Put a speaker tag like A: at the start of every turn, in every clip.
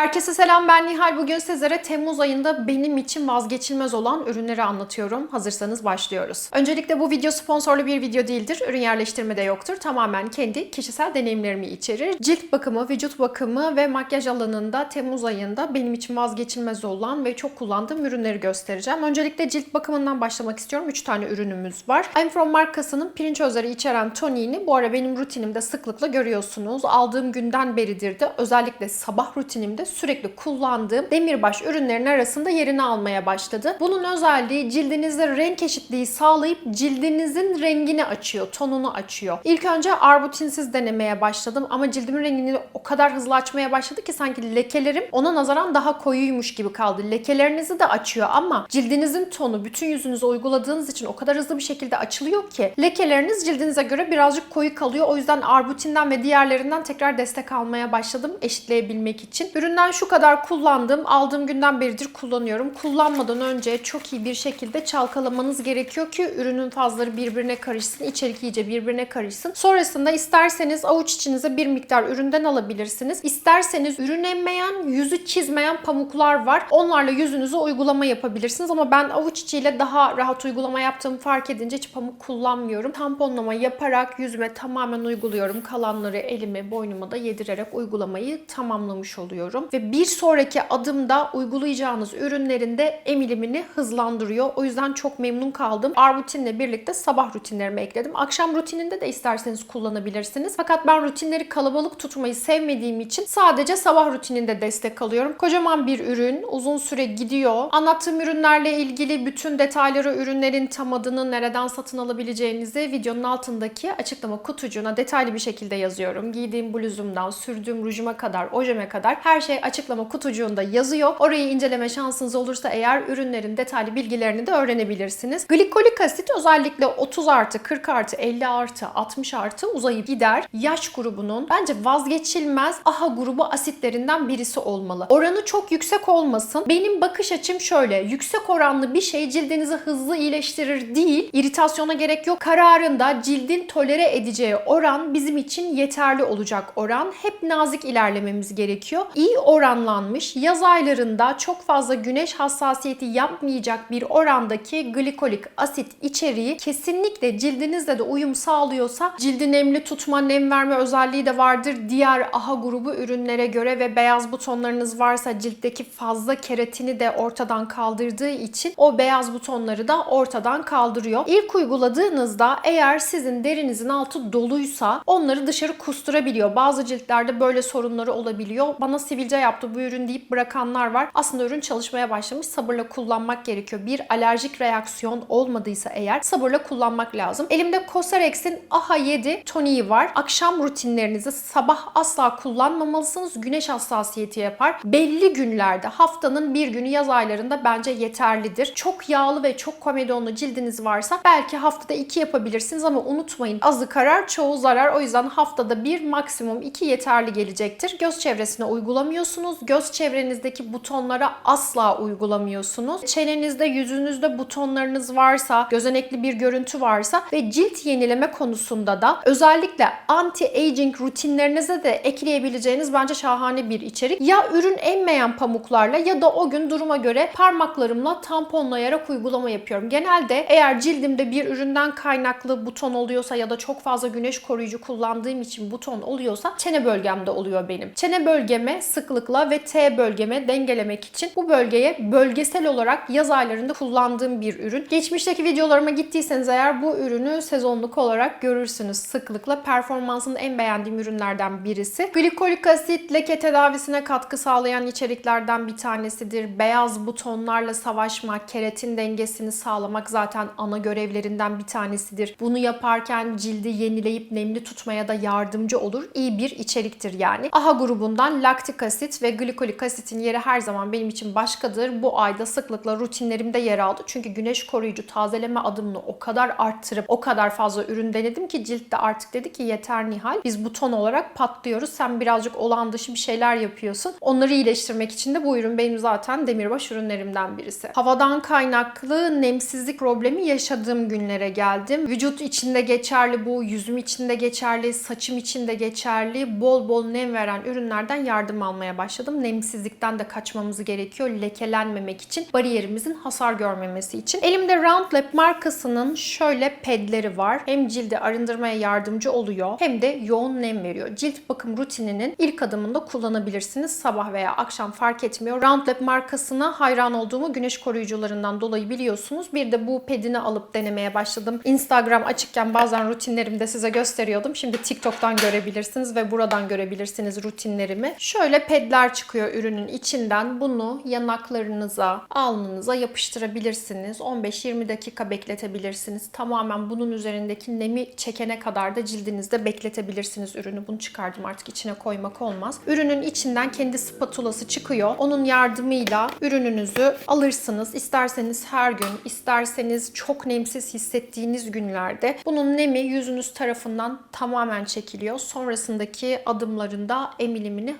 A: Herkese selam ben Nihal. Bugün sizlere Temmuz ayında benim için vazgeçilmez olan ürünleri anlatıyorum. Hazırsanız başlıyoruz. Öncelikle bu video sponsorlu bir video değildir. Ürün yerleştirme de yoktur. Tamamen kendi kişisel deneyimlerimi içerir. Cilt bakımı, vücut bakımı ve makyaj alanında Temmuz ayında benim için vazgeçilmez olan ve çok kullandığım ürünleri göstereceğim. Öncelikle cilt bakımından başlamak istiyorum. 3 tane ürünümüz var. I'm From markasının pirinç özleri içeren toniğini bu ara benim rutinimde sıklıkla görüyorsunuz. Aldığım günden beridir de özellikle sabah rutinimde sürekli kullandığım demirbaş ürünlerin arasında yerini almaya başladı. Bunun özelliği cildinizde renk eşitliği sağlayıp cildinizin rengini açıyor, tonunu açıyor. İlk önce arbutinsiz denemeye başladım ama cildimin rengini o kadar hızlı açmaya başladı ki sanki lekelerim ona nazaran daha koyuymuş gibi kaldı. Lekelerinizi de açıyor ama cildinizin tonu bütün yüzünüze uyguladığınız için o kadar hızlı bir şekilde açılıyor ki lekeleriniz cildinize göre birazcık koyu kalıyor. O yüzden arbutinden ve diğerlerinden tekrar destek almaya başladım eşitleyebilmek için. Üründen şu kadar kullandım. Aldığım günden beridir kullanıyorum. Kullanmadan önce çok iyi bir şekilde çalkalamanız gerekiyor ki ürünün fazları birbirine karışsın. içerik iyice birbirine karışsın. Sonrasında isterseniz avuç içinize bir miktar üründen alabilirsiniz. İsterseniz ürün emmeyen, yüzü çizmeyen pamuklar var. Onlarla yüzünüze uygulama yapabilirsiniz ama ben avuç içiyle daha rahat uygulama yaptığımı fark edince hiç pamuk kullanmıyorum. Tamponlama yaparak yüzüme tamamen uyguluyorum. Kalanları elime, boynuma da yedirerek uygulamayı tamamlamış oluyorum. Ve bir sonraki adımda uygulayacağınız ürünlerin de emilimini hızlandırıyor. O yüzden çok memnun kaldım. Arbutinle birlikte sabah rutinlerime ekledim. Akşam rutininde de isterseniz kullanabilirsiniz. Fakat ben rutinleri kalabalık tutmayı sevmediğim için sadece sabah rutininde destek alıyorum. Kocaman bir ürün, uzun süre gidiyor. Anlattığım ürünlerle ilgili bütün detayları, ürünlerin tam adını, nereden satın alabileceğinizi videonun altındaki açıklama kutucuğuna detaylı bir şekilde yazıyorum. Giydiğim bluzumdan, sürdüğüm rujuma kadar, ojeme kadar her şey açıklama kutucuğunda yazıyor. Orayı inceleme şansınız olursa eğer ürünlerin detaylı bilgilerini de öğrenebilirsiniz. Glikolik asit özellikle 30 artı, 40 artı, 50 artı, 60 artı uzayıp gider. Yaş grubunun bence vazgeçilmez AHA grubu asitlerinden birisi olmalı. Oranı çok yüksek olmasın. Benim bakış açım şöyle. Yüksek oranlı bir şey cildinizi hızlı iyileştirir değil. İritasyona gerek yok. Kararında cildin tolere edeceği oran bizim için yeterli olacak oran. Hep nazik ilerlememiz gerekiyor. İyi oranlanmış yaz aylarında çok fazla güneş hassasiyeti yapmayacak bir orandaki glikolik asit içeriği kesinlikle cildinizle de uyum sağlıyorsa cildi nemli tutma, nem verme özelliği de vardır. Diğer AHA grubu ürünlere göre ve beyaz butonlarınız varsa ciltteki fazla keratini de ortadan kaldırdığı için o beyaz butonları da ortadan kaldırıyor. İlk uyguladığınızda eğer sizin derinizin altı doluysa onları dışarı kusturabiliyor. Bazı ciltlerde böyle sorunları olabiliyor. Bana sivilce yaptı bu ürün deyip bırakanlar var. Aslında ürün çalışmaya başlamış. Sabırla kullanmak gerekiyor. Bir alerjik reaksiyon olmadıysa eğer sabırla kullanmak lazım. Elimde Cosrx'in AHA 7 toniği var. Akşam rutinlerinizi sabah asla kullanmamalısınız. Güneş hassasiyeti yapar. Belli günlerde haftanın bir günü yaz aylarında bence yeterlidir. Çok yağlı ve çok komedonlu cildiniz varsa belki haftada iki yapabilirsiniz ama unutmayın azı karar çoğu zarar. O yüzden haftada bir maksimum iki yeterli gelecektir. Göz çevresine uygulamıyorsunuz. Göz çevrenizdeki butonlara asla uygulamıyorsunuz. Çenenizde, yüzünüzde butonlarınız varsa, gözenekli bir görüntü varsa ve cilt yenileme konusunda da özellikle anti-aging rutinlerinize de ekleyebileceğiniz bence şahane bir içerik. Ya ürün emmeyen pamuklarla ya da o gün duruma göre parmaklarımla tamponlayarak uygulama yapıyorum. Genelde eğer cildimde bir üründen kaynaklı buton oluyorsa ya da çok fazla güneş koruyucu kullandığım için buton oluyorsa çene bölgemde oluyor benim. Çene bölgeme sıklıkla ve T bölgeme dengelemek için bu bölgeye bölgesel olarak yaz aylarında kullandığım bir ürün. Geçmişteki videolarıma gittiyseniz eğer bu ürünü sezonluk olarak görürsünüz sıklıkla. Performansını en beğendiğim ürünlerden birisi. Glikolik asit leke tedavisine katkı sağlayan içeriklerden bir tanesidir. Beyaz butonlarla savaşmak, keratin dengesini sağlamak zaten ana görevlerinden bir tanesidir. Bunu yaparken cildi yenileyip nemli tutmaya da yardımcı olur. İyi bir içeriktir yani. AHA grubundan laktik asit ve glikolik asitin yeri her zaman benim için başkadır. Bu ayda sıklıkla rutinlerimde yer aldı. Çünkü güneş koruyucu tazeleme adımını o kadar arttırıp o kadar fazla ürün denedim ki cilt de artık dedi ki yeter Nihal. Biz buton olarak patlıyoruz. Sen birazcık olağan dışı bir şeyler yapıyorsun. Onları iyileştirmek için de bu ürün benim zaten demirbaş ürünlerimden birisi. Havadan kaynaklı nemsizlik problemi yaşadığım günlere geldim. Vücut içinde geçerli bu, yüzüm içinde geçerli, saçım içinde geçerli, bol bol nem veren ürünlerden yardım almaya kullanmaya başladım. Nemsizlikten de kaçmamız gerekiyor. Lekelenmemek için, bariyerimizin hasar görmemesi için. Elimde Roundlab markasının şöyle pedleri var. Hem cildi arındırmaya yardımcı oluyor hem de yoğun nem veriyor. Cilt bakım rutininin ilk adımında kullanabilirsiniz. Sabah veya akşam fark etmiyor. Roundlab markasına hayran olduğumu güneş koruyucularından dolayı biliyorsunuz. Bir de bu pedini alıp denemeye başladım. Instagram açıkken bazen rutinlerimde size gösteriyordum. Şimdi TikTok'tan görebilirsiniz ve buradan görebilirsiniz rutinlerimi. Şöyle pedler çıkıyor ürünün içinden. Bunu yanaklarınıza, alnınıza yapıştırabilirsiniz. 15-20 dakika bekletebilirsiniz. Tamamen bunun üzerindeki nemi çekene kadar da cildinizde bekletebilirsiniz ürünü. Bunu çıkardım artık içine koymak olmaz. Ürünün içinden kendi spatulası çıkıyor. Onun yardımıyla ürününüzü alırsınız. İsterseniz her gün, isterseniz çok nemsiz hissettiğiniz günlerde bunun nemi yüzünüz tarafından tamamen çekiliyor. Sonrasındaki adımlarında emilimini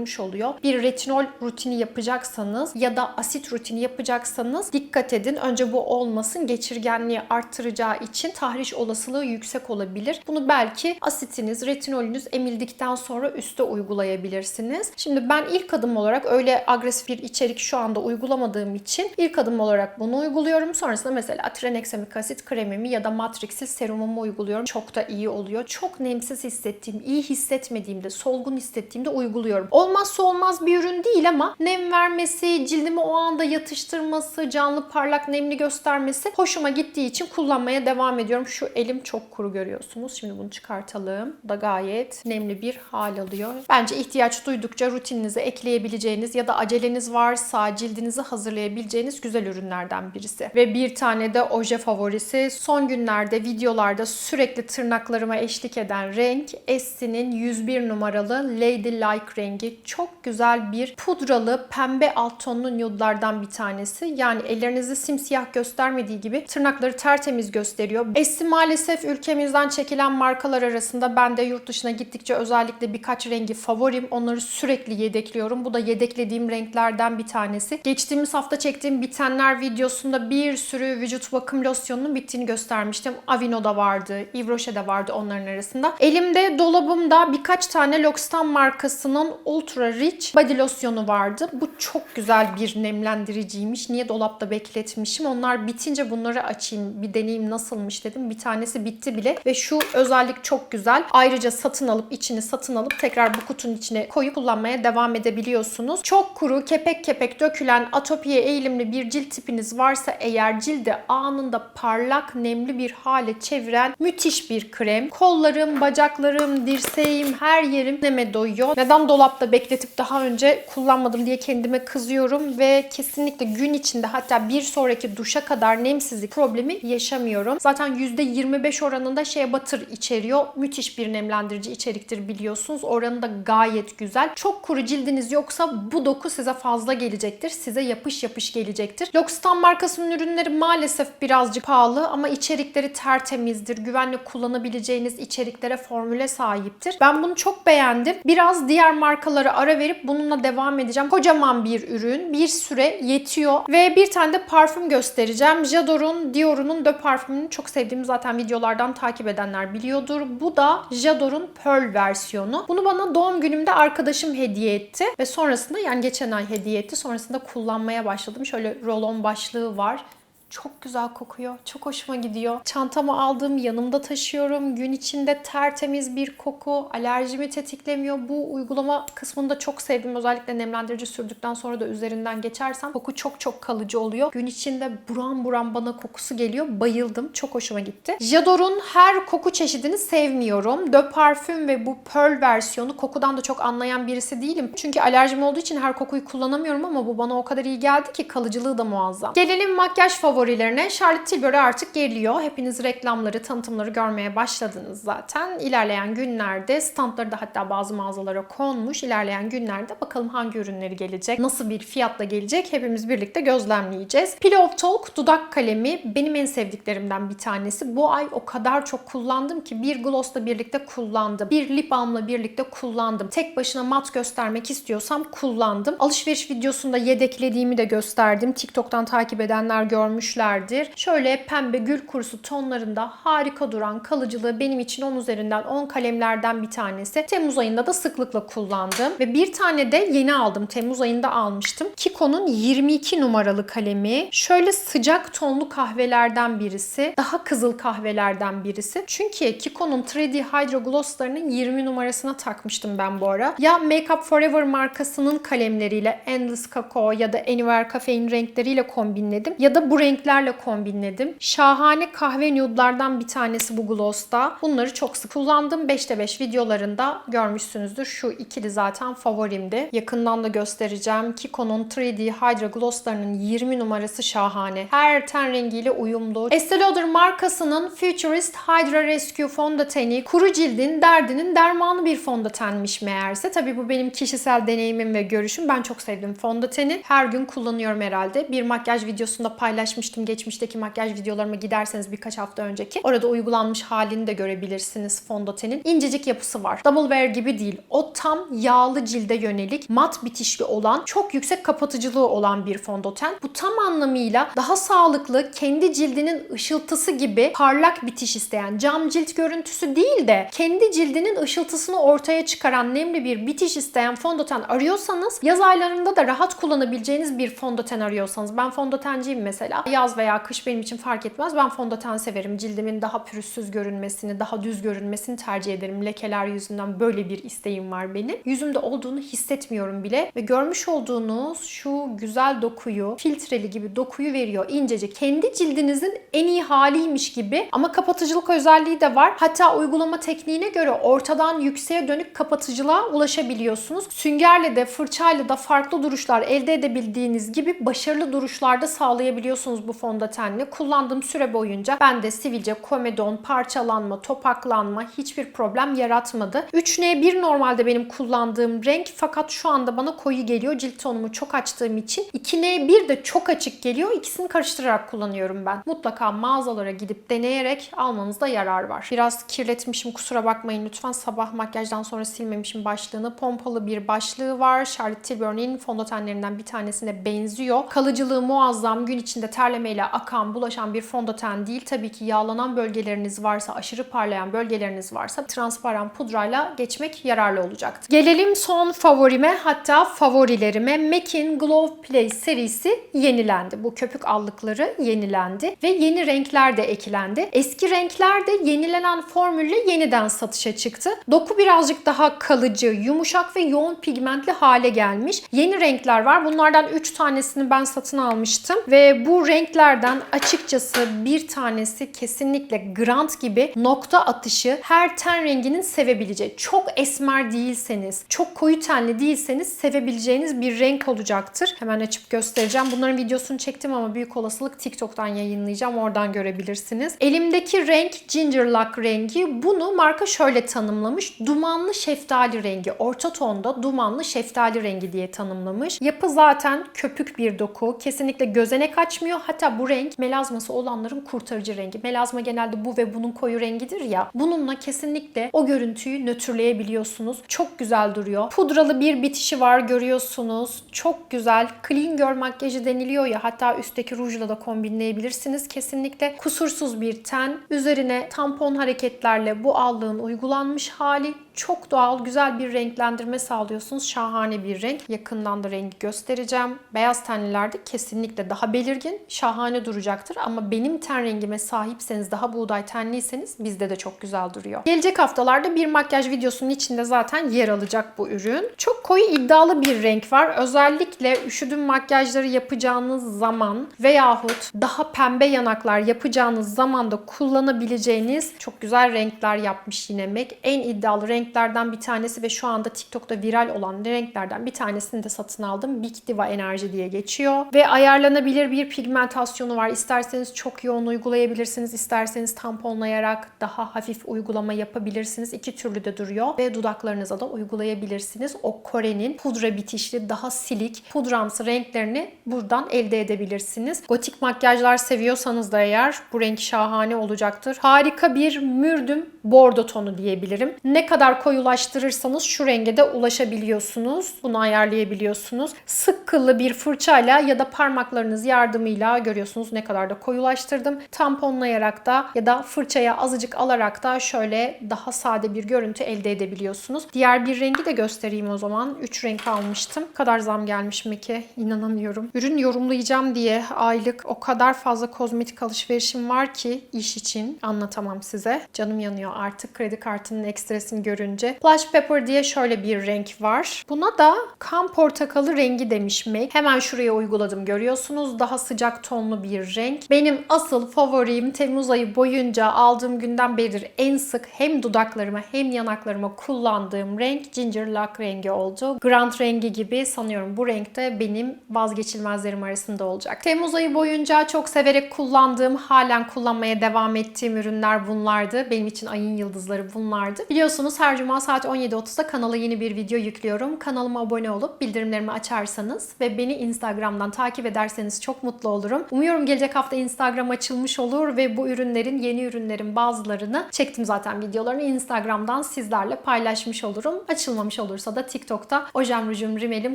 A: hızlandırmış oluyor. Bir retinol rutini yapacaksanız ya da asit rutini yapacaksanız dikkat edin. Önce bu olmasın. Geçirgenliği arttıracağı için tahriş olasılığı yüksek olabilir. Bunu belki asitiniz, retinolünüz emildikten sonra üste uygulayabilirsiniz. Şimdi ben ilk adım olarak öyle agresif bir içerik şu anda uygulamadığım için ilk adım olarak bunu uyguluyorum. Sonrasında mesela tranexamik asit kremimi ya da matrixil serumumu uyguluyorum. Çok da iyi oluyor. Çok nemsiz hissettiğim, iyi hissetmediğimde, solgun hissettiğimde uyguluyorum. Olmazsa olmaz bir ürün değil ama nem vermesi, cildimi o anda yatıştırması, canlı parlak nemli göstermesi hoşuma gittiği için kullanmaya devam ediyorum. Şu elim çok kuru görüyorsunuz. Şimdi bunu çıkartalım. Da gayet nemli bir hal alıyor. Bence ihtiyaç duydukça rutininize ekleyebileceğiniz ya da aceleniz varsa cildinizi hazırlayabileceğiniz güzel ürünlerden birisi. Ve bir tane de oje favorisi. Son günlerde videolarda sürekli tırnaklarıma eşlik eden renk Esti'nin 101 numaralı Lady Like rengi. Çok güzel bir pudralı pembe alt tonlu nude'lardan bir tanesi. Yani ellerinizi simsiyah göstermediği gibi tırnakları tertemiz gösteriyor. Esti maalesef ülkemizden çekilen markalar arasında ben de yurt dışına gittikçe özellikle birkaç rengi favorim. Onları sürekli yedekliyorum. Bu da yedeklediğim renklerden bir tanesi. Geçtiğimiz hafta çektiğim bitenler videosunda bir sürü vücut bakım losyonunun bittiğini göstermiştim. Avino'da vardı, Yves Rocher'de vardı onların arasında. Elimde dolabımda birkaç tane L'Occitane markasının Ultra Rich body losyonu vardı. Bu çok güzel bir nemlendiriciymiş. Niye dolapta bekletmişim? Onlar bitince bunları açayım, bir deneyim nasılmış dedim. Bir tanesi bitti bile ve şu özellik çok güzel. Ayrıca satın alıp içini satın alıp tekrar bu kutunun içine koyup kullanmaya devam edebiliyorsunuz. Çok kuru, kepek kepek dökülen, atopiye eğilimli bir cilt tipiniz varsa eğer cilde anında parlak, nemli bir hale çeviren müthiş bir krem. Kollarım, bacaklarım, dirseğim, her yerim neme doyuyor. Neden dolapta bekletip daha önce kullanmadım diye kendime kızıyorum ve kesinlikle gün içinde hatta bir sonraki duşa kadar nemsizlik problemi yaşamıyorum. Zaten %25 oranında şeye batır içeriyor. Müthiş bir nemlendirici içeriktir biliyorsunuz. Oranı da gayet güzel. Çok kuru cildiniz yoksa bu doku size fazla gelecektir. Size yapış yapış gelecektir. L'Occitane markasının ürünleri maalesef birazcık pahalı ama içerikleri tertemizdir. Güvenle kullanabileceğiniz içeriklere formüle sahiptir. Ben bunu çok beğendim. Biraz diğer markalara ara verip bununla devam edeceğim. Kocaman bir ürün. Bir süre yetiyor. Ve bir tane de parfüm göstereceğim. J'ador'un Dior'un de parfümünü çok sevdiğimi zaten videolardan takip edenler biliyordur. Bu da J'ador'un Pearl versiyonu. Bunu bana doğum günümde arkadaşım hediye etti. Ve sonrasında yani geçen ay hediye etti. Sonrasında kullanmaya başladım. Şöyle rolon başlığı var. Çok güzel kokuyor. Çok hoşuma gidiyor. Çantama aldım, yanımda taşıyorum. Gün içinde tertemiz bir koku. Alerjimi tetiklemiyor. Bu uygulama kısmını da çok sevdim. Özellikle nemlendirici sürdükten sonra da üzerinden geçersem koku çok çok kalıcı oluyor. Gün içinde buram buram bana kokusu geliyor. Bayıldım. Çok hoşuma gitti. J'ador'un her koku çeşidini sevmiyorum. De Parfüm ve bu Pearl versiyonu kokudan da çok anlayan birisi değilim. Çünkü alerjim olduğu için her kokuyu kullanamıyorum ama bu bana o kadar iyi geldi ki kalıcılığı da muazzam. Gelelim makyaj favori favorilerine Charlotte Tilbury artık geliyor. Hepiniz reklamları, tanıtımları görmeye başladınız zaten. İlerleyen günlerde standları da hatta bazı mağazalara konmuş. İlerleyen günlerde bakalım hangi ürünleri gelecek, nasıl bir fiyatla gelecek hepimiz birlikte gözlemleyeceğiz. Pillow Talk dudak kalemi benim en sevdiklerimden bir tanesi. Bu ay o kadar çok kullandım ki bir glossla birlikte kullandım. Bir lip balmla birlikte kullandım. Tek başına mat göstermek istiyorsam kullandım. Alışveriş videosunda yedeklediğimi de gösterdim. TikTok'tan takip edenler görmüş gümüşlerdir. Şöyle pembe gül kurusu tonlarında harika duran kalıcılığı benim için 10 üzerinden 10 kalemlerden bir tanesi. Temmuz ayında da sıklıkla kullandım. Ve bir tane de yeni aldım. Temmuz ayında almıştım. Kiko'nun 22 numaralı kalemi. Şöyle sıcak tonlu kahvelerden birisi. Daha kızıl kahvelerden birisi. Çünkü Kiko'nun 3D Hydro Gloss'larının 20 numarasına takmıştım ben bu ara. Ya Makeup Forever markasının kalemleriyle Endless Cocoa ya da Anywhere Cafe'in renkleriyle kombinledim. Ya da bu renklerle kombinledim. Şahane kahve nude'lardan bir tanesi bu gloss'ta. Bunları çok sık kullandım. 5'te 5 videolarında görmüşsünüzdür. Şu ikili zaten favorimdi. Yakından da göstereceğim. Kiko'nun 3D Hydra Gloss'larının 20 numarası şahane. Her ten rengiyle uyumlu. Estee Lauder markasının Futurist Hydra Rescue fondöteni kuru cildin derdinin dermanı bir fondötenmiş meğerse. Tabii bu benim kişisel deneyimim ve görüşüm. Ben çok sevdim fondöteni. Her gün kullanıyorum herhalde. Bir makyaj videosunda paylaşmıştım. Geçmişteki makyaj videolarıma giderseniz birkaç hafta önceki. Orada uygulanmış halini de görebilirsiniz fondötenin. İncecik yapısı var. Double wear gibi değil. O tam yağlı cilde yönelik mat bitişli olan çok yüksek kapatıcılığı olan bir fondöten. Bu tam anlamıyla daha sağlıklı kendi cildinin ışıltısı gibi parlak bitiş isteyen cam cilt görüntüsü değil de kendi cildinin ışıltısını ortaya çıkaran nemli bir bitiş isteyen fondöten arıyorsanız yaz aylarında da rahat kullanabileceğiniz bir fondöten arıyorsanız ben fondötenciyim mesela. Yaz veya kış benim için fark etmez. Ben fondöten severim. Cildimin daha pürüzsüz görünmesini, daha düz görünmesini tercih ederim. Lekeler yüzünden böyle bir isteğim var benim. Yüzümde olduğunu hissetmiyorum bile ve görmüş olduğunuz şu güzel dokuyu, filtreli gibi dokuyu veriyor incecik. Kendi cildinizin en iyi haliymiş gibi ama kapatıcılık özelliği de var. Hatta uygulama tekniğine göre ortadan yükseğe dönük kapatıcılığa ulaşabiliyorsunuz. Süngerle de fırçayla da farklı duruşlar elde edebildiğiniz gibi başarılı duruşlarda sağlayabiliyorsunuz bu fondötenle. Kullandığım süre boyunca ben de sivilce, komedon, parçalanma, topaklanma hiçbir problem yaratmadı. 3N1 normalde benim kullandığım renk fakat şu anda bana koyu geliyor. Cilt tonumu çok açtığım için. 2N1 de çok açık geliyor. İkisini karıştırarak kullanıyorum ben. Mutlaka mağazalara gidip deneyerek almanızda yarar var. Biraz kirletmişim kusura bakmayın lütfen. Sabah makyajdan sonra silmemişim başlığını. Pompalı bir başlığı var. Charlotte Tilbury'nin fondötenlerinden bir tanesine benziyor. Kalıcılığı muazzam. Gün içinde terlemeyle akan, bulaşan bir fondöten değil. Tabii ki yağlanan bölgeleriniz varsa, aşırı parlayan bölgeleriniz varsa transparan pudrayla geçmek yararlı olacaktır. Gelelim son favorime hatta favorilerime. MAC'in Glow Play serisi yenilendi. Bu köpük allıkları yenilendi ve yeni renkler de eklendi. Eski renkler de yenilenen formülle yeniden satışa çıktı. Doku birazcık daha kalıcı, yumuşak ve yoğun pigmentli hale gelmiş. Yeni renkler var. Bunlardan 3 tanesini ben satın almıştım ve bu renklerden açıkçası bir tanesi kesinlikle Grant gibi nokta atışı her ten renginin sevebileceği. Çok esmer değilseniz, çok koyu tenli değilseniz sevebileceğiniz bir renk olacaktır. Hemen açıp göstereceğim. Bunların videosunu çektim ama büyük olasılık TikTok'tan yayınlayacağım. Oradan görebilirsiniz. Elimdeki renk Ginger Lock rengi. Bunu marka şöyle tanımlamış. Dumanlı şeftali rengi. Orta tonda dumanlı şeftali rengi diye tanımlamış. Yapı zaten köpük bir doku. Kesinlikle gözenek açmıyor. Hatta bu renk melazması olanların kurtarıcı rengi. Melazma genelde bu ve bunun koyu rengidir ya. Bununla kesinlikle o görüntüyü nötrleyebiliyorsunuz. Çok güzel duruyor. Pudralı bir bitişi var görüyorsunuz. Çok güzel. Clean Girl makyajı deniliyor ya. Hatta üstteki rujla da kombinleyebilirsiniz. Kesinlikle kusursuz bir ten. Üzerine tampon hareketlerle bu allığın uygulanmış hali çok doğal, güzel bir renklendirme sağlıyorsunuz. Şahane bir renk. Yakından da rengi göstereceğim. Beyaz tenlilerde kesinlikle daha belirgin, şahane duracaktır. Ama benim ten rengime sahipseniz, daha buğday tenliyseniz bizde de çok güzel duruyor. Gelecek haftalarda bir makyaj videosunun içinde zaten yer alacak bu ürün. Çok koyu iddialı bir renk var. Özellikle üşüdüm makyajları yapacağınız zaman veyahut daha pembe yanaklar yapacağınız zaman da kullanabileceğiniz çok güzel renkler yapmış yine MAC. En iddialı renk renklerden bir tanesi ve şu anda TikTok'ta viral olan renklerden bir tanesini de satın aldım. Big Diva Enerji diye geçiyor. Ve ayarlanabilir bir pigmentasyonu var. İsterseniz çok yoğun uygulayabilirsiniz. isterseniz tamponlayarak daha hafif uygulama yapabilirsiniz. İki türlü de duruyor. Ve dudaklarınıza da uygulayabilirsiniz. O Kore'nin pudra bitişli, daha silik, pudramsı renklerini buradan elde edebilirsiniz. Gotik makyajlar seviyorsanız da eğer bu renk şahane olacaktır. Harika bir mürdüm bordo tonu diyebilirim. Ne kadar kadar koyulaştırırsanız şu renge de ulaşabiliyorsunuz. Bunu ayarlayabiliyorsunuz. Sık kıllı bir fırçayla ya da parmaklarınız yardımıyla görüyorsunuz ne kadar da koyulaştırdım. Tamponlayarak da ya da fırçaya azıcık alarak da şöyle daha sade bir görüntü elde edebiliyorsunuz. Diğer bir rengi de göstereyim o zaman. 3 renk almıştım. Ne kadar zam gelmiş mi ki? İnanamıyorum. Ürün yorumlayacağım diye aylık o kadar fazla kozmetik alışverişim var ki iş için anlatamam size. Canım yanıyor artık kredi kartının ekstresini görünce. Blush Pepper diye şöyle bir renk var. Buna da kan portakalı rengi demiş Make. Hemen şuraya uyguladım görüyorsunuz. Daha sıcak tonlu bir renk. Benim asıl favorim Temmuz ayı boyunca aldığım günden beridir en sık hem dudaklarıma hem yanaklarıma kullandığım renk Ginger Lock rengi oldu. Grand rengi gibi sanıyorum bu renkte benim vazgeçilmezlerim arasında olacak. Temmuz ayı boyunca çok severek kullandığım, halen kullanmaya devam ettiğim ürünler bunlardı. Benim için ayın yıldızları bunlardı. Biliyorsunuz her cuma saat 17.30'da kanala yeni bir video yüklüyorum. Kanalıma abone olup bildirimlerimi açarsanız ve beni Instagram'dan takip ederseniz çok mutlu olurum. Umuyorum gelecek hafta Instagram açılmış olur ve bu ürünlerin, yeni ürünlerin bazılarını çektim zaten videolarını Instagram'dan sizlerle paylaşmış olurum. Açılmamış olursa da TikTok'ta Ojem Rujum Rimel'im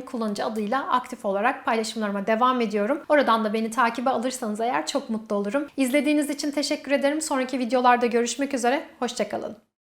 A: kullanıcı adıyla aktif olarak paylaşımlarıma devam ediyorum. Oradan da beni takibe alırsanız eğer çok mutlu olurum. İzlediğiniz için teşekkür ederim. Sonraki videolarda görüşmek üzere. Hoşçakalın.